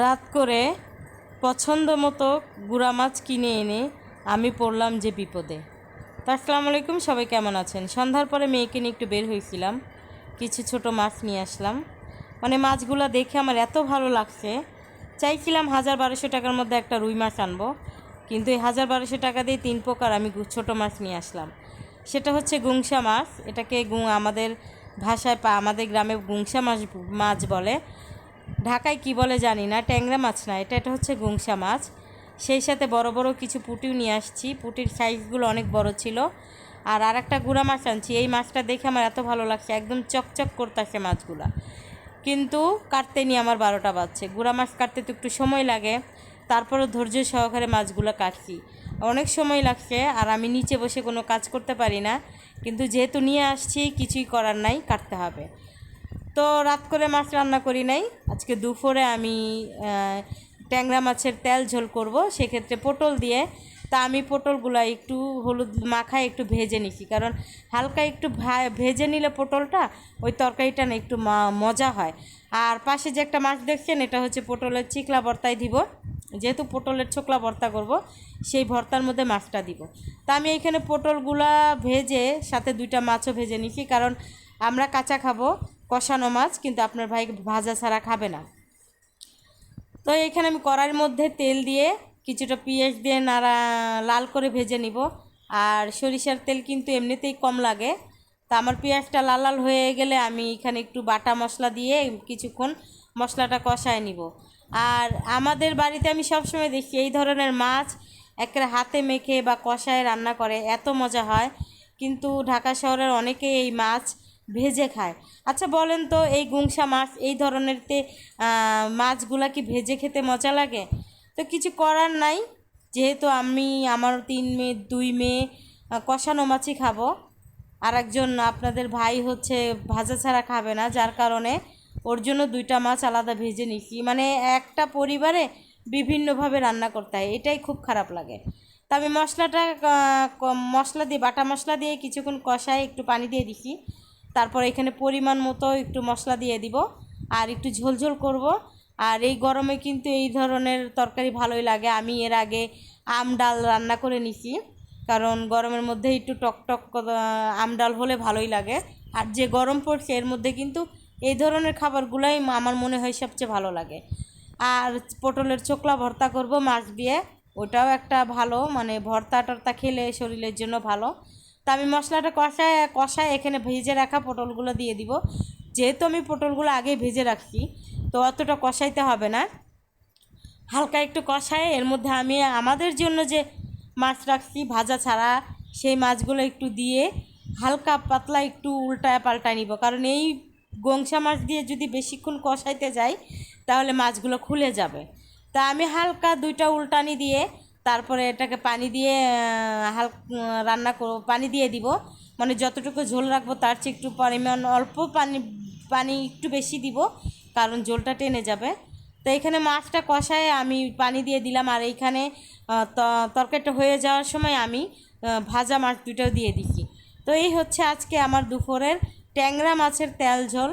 রাত করে পছন্দ মতো গুড়া মাছ কিনে এনে আমি পড়লাম যে বিপদে। তো, আসসালামু আলাইকুম, সবাই কেমন আছেন? সন্ধ্যার পরে মেয়েকে নিয়ে একটু বের হয়েছিলাম। কিছু ছোট মাছ নিয়ে আসলাম। মানে মাছগুলো দেখে আমার এত ভালো লাগছে। চাইছিলাম হাজার বারোশো টাকার মধ্যে একটা রুই মাছ আনব, কিন্তু এই হাজার বারোশো টাকা দিয়ে তিন প্রকার আমি ছোট মাছ নিয়ে আসলাম। সেটা হচ্ছে গুংসা মাছ। এটাকে গু আমাদের ভাষায় পা আমাদের গ্রামে গুংসা মাছ মাছ বলে। ঢাকায় কি বলে জানি না, ট্যাংরা মাছ না, এটা এটা হচ্ছে গুংসা মাছ। সেই সাথে বড় বড় কিছু পুঁটিও নিয়ে আসছি। পুঁটির সাইজগুলো অনেক বড় ছিল। আর আর একটা গুঁড়া মাছ আনছি। এই মাছটা দেখে আমার এত ভালো লাগছে, একদম চকচক করতেছে মাছগুলা। কিন্তু কাটতে নিয়ে আমার বারোটা বাজছে। গুঁড়া মাছ কাটতে তো একটু সময় লাগে। তারপরও ধৈর্য সহকারে মাছগুলো কাটছি। অনেক সময় লাগছে, আর আমি নিচে বসে কোনো কাজ করতে পারি না। কিন্তু যেহেতু নিয়ে আসছি, কিছুই করার নাই, কাটতে হবে। তো রাত করে মাছ রান্না করি নাই। আজকে দুপুরে আমি ট্যাংরা মাছের তেল ঝোল করব। সেক্ষেত্রে পটল দিয়ে, তা আমি পটলগুলো একটু হলুদ মাখায় একটু ভেজে নিছি কারণ হালকা একটু ভেজে নিলে পটলটা, ওই তরকারিটা না একটু মজা হয়। আর পাশে যে একটা মাছ দেখছেন, এটা হচ্ছে পটলের চিকলা ভর্তায় দিব। যেহেতু পটলের ছোকলা ভর্তা করব, সেই ভর্তার মধ্যে মাছটা দিব। তা আমি এখানে পটলগুলা ভেজে, সাথে দুইটা মাছও ভেজে নিছি কারণ আমরা কাঁচা খাব কষানো মাছ, কিন্তু আপনার ভাই ভাজা ছাড়া খাবে না। তো এখানে আমি কড়াইয়ের মধ্যে তেল দিয়ে কিছুটা পেঁয়াজ দিয়ে নাড়া, লাল করে ভেজে নিব। আর সরিষার তেল কিন্তু এমনিতেই কম লাগে। তা আমার পেঁয়াজটা লাল লাল হয়ে গেলে আমি এখানে একটু বাটা মশলা দিয়ে কিছুক্ষণ মশলাটা কষায় নিব। আর আমাদের বাড়িতে আমি সবসময় দেখি এই ধরনের মাছ একেবারে হাতে মেখে বা কষায় রান্না করে, এত মজা হয়। কিন্তু ঢাকা শহরের অনেকেই এই মাছ ভেজে খায়। আচ্ছা বলেন তো এই গুংসা মাছ, এই ধরনের তে মাছগুলা কি ভেজে খেতে মজা লাগে? তো কিছু করার নাই, যেহেতু আমি, আমার তিন মেয়ে, দুই মেয়ে কষানো মাছই খাব। আর একজন আপনাদের ভাই হচ্ছে ভাজা ছাড়া খাবে না, যার কারণে ওর জন্য দুইটা মাছ আলাদা ভেজে নিচ্ছি। মানে একটা পরিবারে বিভিন্নভাবে রান্না করতে হয়, এটাই খুব খারাপ লাগে। তা আমি মশলাটা মশলা দিয়ে, বাটা মশলা দিয়ে কিছুক্ষণ কষায় একটু পানি দিয়ে দিছি তারপর এখানে পরিমাণ মতো একটু মশলা দিয়ে দিব আর একটু ঝোলঝোল করব। আর এই গরমে কিন্তু এই ধরনের তরকারি ভালোই লাগে। আমি এর আগে আম ডাল রান্না করে নিছি। কারণ গরমের মধ্যে একটু টক টক আম ডাল হলে ভালোই লাগে। আর যে গরম পড়ছে, এর মধ্যে কিন্তু এই ধরনের খাবারগুলোই আমার মনে হয় সবচেয়ে ভালো লাগে। আর পটলের চোকলা ভর্তা করব মাছ দিয়ে। ওটাও একটা ভালো মানে ভর্তা টর্তা খেলে শরীরের জন্য ভালো। তা আমি মশলাটা কষায় কষায় এখানে ভেজে রাখা পটলগুলো দিয়ে দিব। যেহেতু আমি পটলগুলো আগে ভেজে রাখছি, তো অতটা কষাইতে হবে না। হালকা একটু কষায়, এর মধ্যে আমি আমাদের জন্য যে মাছ রাখছি ভাজা ছাড়া, সেই মাছগুলো একটু দিয়ে হালকা পাতলা একটু উল্টায় পাল্টায় নিব। কারণ এই গংসা মাছ দিয়ে যদি বেশিক্ষণ কষাইতে যাই, তাহলে মাছগুলো খুলে যাবে। তা আমি হালকা দুইটা উল্টানি দিয়ে তারপরে এটাকে পানি দিয়ে হাল রান্না করব, পানি দিয়ে দিব। মানে যতটুকু ঝোল রাখব তার চেয়ে একটু পরিমাণ অল্প পানি পানি একটু বেশি দিব, কারণ ঝোলটা টেনে যাবে। তো এখানে মাছটা কষায় আমি পানি দিয়ে দিলাম, আর এইখানে তরকারিটা হয়ে যাওয়ার সময় আমি ভাজা মাছ দুটাও দিয়ে দিচ্ছি। তো এই হচ্ছে আজকে আমার দুপুরের ট্যাংরা মাছের তেল ঝোল।